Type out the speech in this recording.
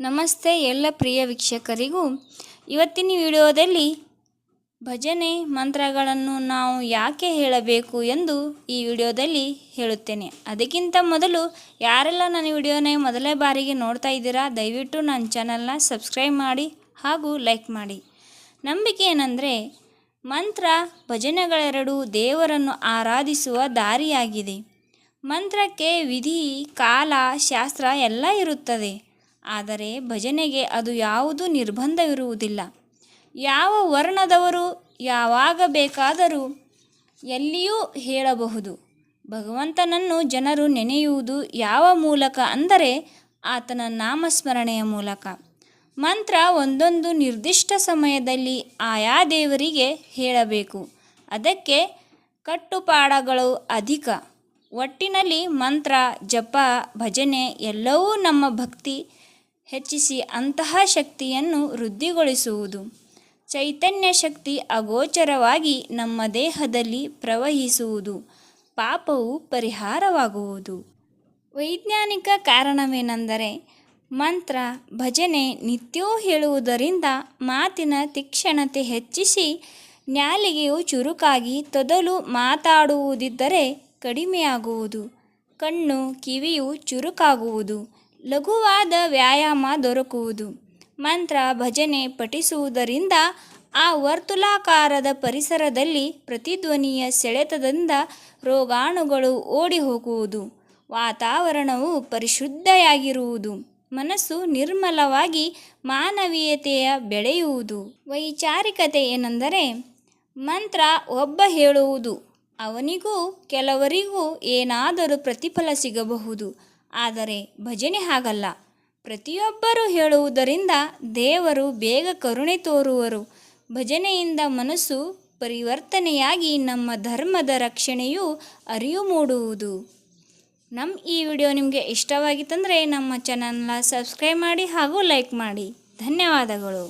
ನಮಸ್ತೆ ಎಲ್ಲ ಪ್ರಿಯ ವೀಕ್ಷಕರಿಗೂ. ಇವತ್ತಿನ ವಿಡಿಯೋದಲ್ಲಿ ಭಜನೆ ಮಂತ್ರಗಳನ್ನು ನಾವು ಯಾಕೆ ಹೇಳಬೇಕು ಎಂದು ಈ ವಿಡಿಯೋದಲ್ಲಿ ಹೇಳುತ್ತೇನೆ. ಅದಕ್ಕಿಂತ ಮೊದಲು ಯಾರೆಲ್ಲ ನನ್ನ ವಿಡಿಯೋನೇ ಮೊದಲೇ ಬಾರಿಗೆ ನೋಡ್ತಾ ಇದ್ದೀರಾ, ದಯವಿಟ್ಟು ನನ್ನ ಚಾನಲ್ನ ಸಬ್ಸ್ಕ್ರೈಬ್ ಮಾಡಿ ಹಾಗೂ ಲೈಕ್ ಮಾಡಿ. ನಂಬಿಕೆ ಏನಂದರೆ, ಮಂತ್ರ ಭಜನೆಗಳೆರಡು ದೇವರನ್ನು ಆರಾಧಿಸುವ ದಾರಿಯಾಗಿದೆ. ಮಂತ್ರಕ್ಕೆ ವಿಧಿ, ಕಾಲ, ಶಾಸ್ತ್ರ ಎಲ್ಲ ಇರುತ್ತದೆ. ಆದರೆ ಭಜನೆಗೆ ಅದು ಯಾವುದೂ ನಿರ್ಬಂಧವಿರುವುದಿಲ್ಲ. ಯಾವ ವರ್ಣದವರು ಯಾವಾಗ ಬೇಕಾದರೂ ಎಲ್ಲಿಯೂ ಹೇಳಬಹುದು. ಭಗವಂತನನ್ನು ಜನರು ನೆನೆಯುವುದು ಯಾವ ಮೂಲಕ ಅಂದರೆ ಆತನ ನಾಮಸ್ಮರಣೆಯ ಮೂಲಕ. ಮಂತ್ರ ಒಂದೊಂದು ನಿರ್ದಿಷ್ಟ ಸಮಯದಲ್ಲಿ ಆಯಾ ದೇವರಿಗೆ ಹೇಳಬೇಕು. ಅದಕ್ಕೆ ಕಟ್ಟುಪಾಡಗಳು ಅಧಿಕ. ಒಟ್ಟಿನಲ್ಲಿ ಮಂತ್ರ, ಜಪ, ಭಜನೆ ಎಲ್ಲವೂ ನಮ್ಮ ಭಕ್ತಿ ಹೆಚ್ಚಿಸಿ ಅಂತಹ ಶಕ್ತಿಯನ್ನು ವೃದ್ಧಿಗೊಳಿಸುವುದು. ಚೈತನ್ಯ ಶಕ್ತಿ ಅಗೋಚರವಾಗಿ ನಮ್ಮ ದೇಹದಲ್ಲಿ ಪ್ರವಹಿಸುವುದು. ಪಾಪವು ಪರಿಹಾರವಾಗುವುದು. ವೈಜ್ಞಾನಿಕ ಕಾರಣವೇನೆಂದರೆ, ಮಂತ್ರ, ಭಜನೆ, ನಿತ್ಯವೂ ಹೇಳುವುದರಿಂದ ಮಾತಿನ ತೀಕ್ಷಣತೆ ಹೆಚ್ಚಿಸಿ ನ್ಯಾಲಿಗೆಯು ಚುರುಕಾಗಿ ತೊದಲು ಮಾತಾಡುವುದಿದ್ದರೆ ಕಡಿಮೆಯಾಗುವುದು. ಕಣ್ಣು, ಕಿವಿಯು ಚುರುಕಾಗುವುದು. ಲಘುವಾದ ವ್ಯಾಯಾಮ ದೊರಕುವುದು. ಮಂತ್ರ ಭಜನೆ ಪಠಿಸುವುದರಿಂದ ಆ ವರ್ತುಲಾಕಾರದ ಪರಿಸರದಲ್ಲಿ ಪ್ರತಿಧ್ವನಿಯ ಸೆಳೆತದಿಂದ ರೋಗಾಣುಗಳು ಓಡಿ ಹೋಗುವುದು ವಾತಾವರಣವು ಪರಿಶುದ್ಧಯಾಗಿರುವುದು. ಮನಸ್ಸು ನಿರ್ಮಲವಾಗಿ ಮಾನವೀಯತೆಯ ಬೆಳೆಯುವುದು. ವೈಚಾರಿಕತೆ ಏನೆಂದರೆ ಮಂತ್ರ ಒಬ್ಬ ಹೇಳುವುದು. ಅವನಿಗೂ ಕೆಲವರಿಗೂ ಏನಾದರೂ ಪ್ರತಿಫಲ ಸಿಗಬಹುದು. ಆದರೆ ಭಜನೆ ಹಾಗಲ್ಲ. ಪ್ರತಿಯೊಬ್ಬರೂ ಹೇಳುವುದರಿಂದ ದೇವರು ಬೇಗ ಕರುಣೆ ತೋರುವರು. ಭಜನೆಯಿಂದ ಮನಸ್ಸು ಪರಿವರ್ತನೆಯಾಗಿ ನಮ್ಮ ಧರ್ಮದ ರಕ್ಷಣೆಯು ಅರಿವು ಮೂಡುವುದು. ನಮ್ಮ ಈ ವಿಡಿಯೋ ನಿಮಗೆ ಇಷ್ಟವಾಗಿತ್ತಂದರೆ ನಮ್ಮ ಚಾನಲ್ನ ಸಬ್ಸ್ಕ್ರೈಬ್ ಮಾಡಿ ಹಾಗೂ ಲೈಕ್ ಮಾಡಿ. ಧನ್ಯವಾದಗಳು.